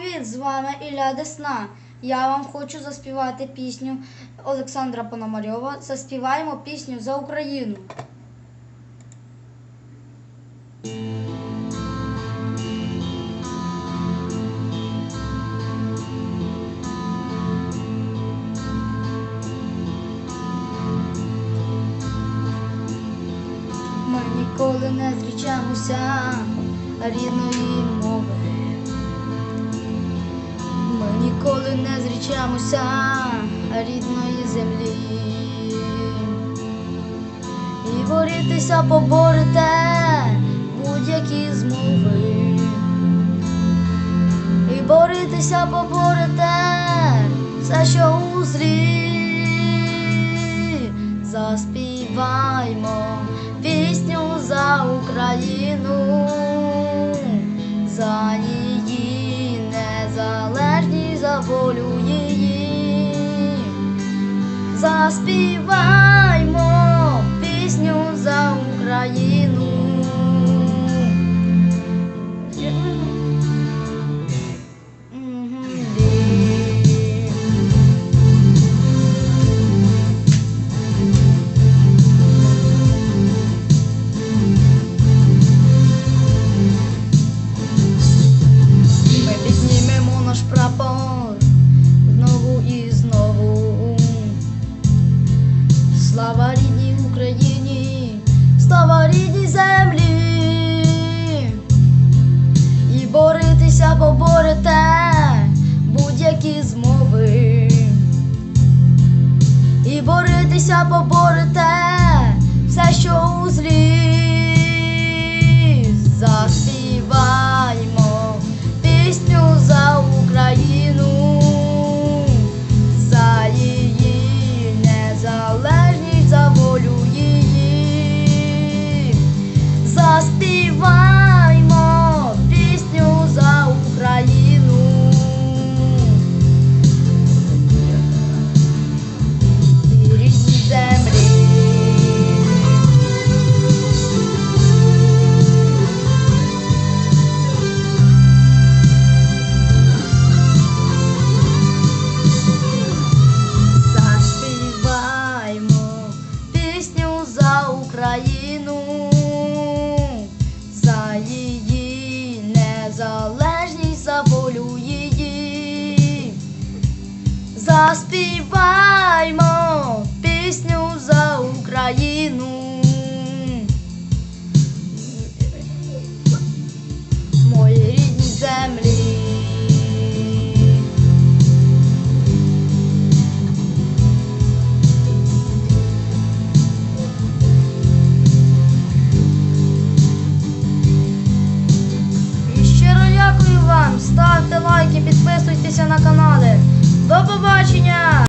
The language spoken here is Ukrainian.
привіт! З вами Ілля Десна. Я вам хочу заспівати пісню Олександра Пономарьова. Заспіваємо пісню за Україну. Ми ніколи не зрічемося рідної мови. Ніколи не зрічемося рідної землі. І борітися поборете будь-які змови. І борітися поборете все, що у злі. Заспіваймо пісню за Україну, волю її. Заспіваймо рідній землі. І боритися поборете будь-які змови. І боритися поборете все, що у злі. Заспіваймо її незалежність, за волю її. Заспіваймо пісню за Україну. Вам. Ставте лайки, підписуйтеся на канали. До побачення!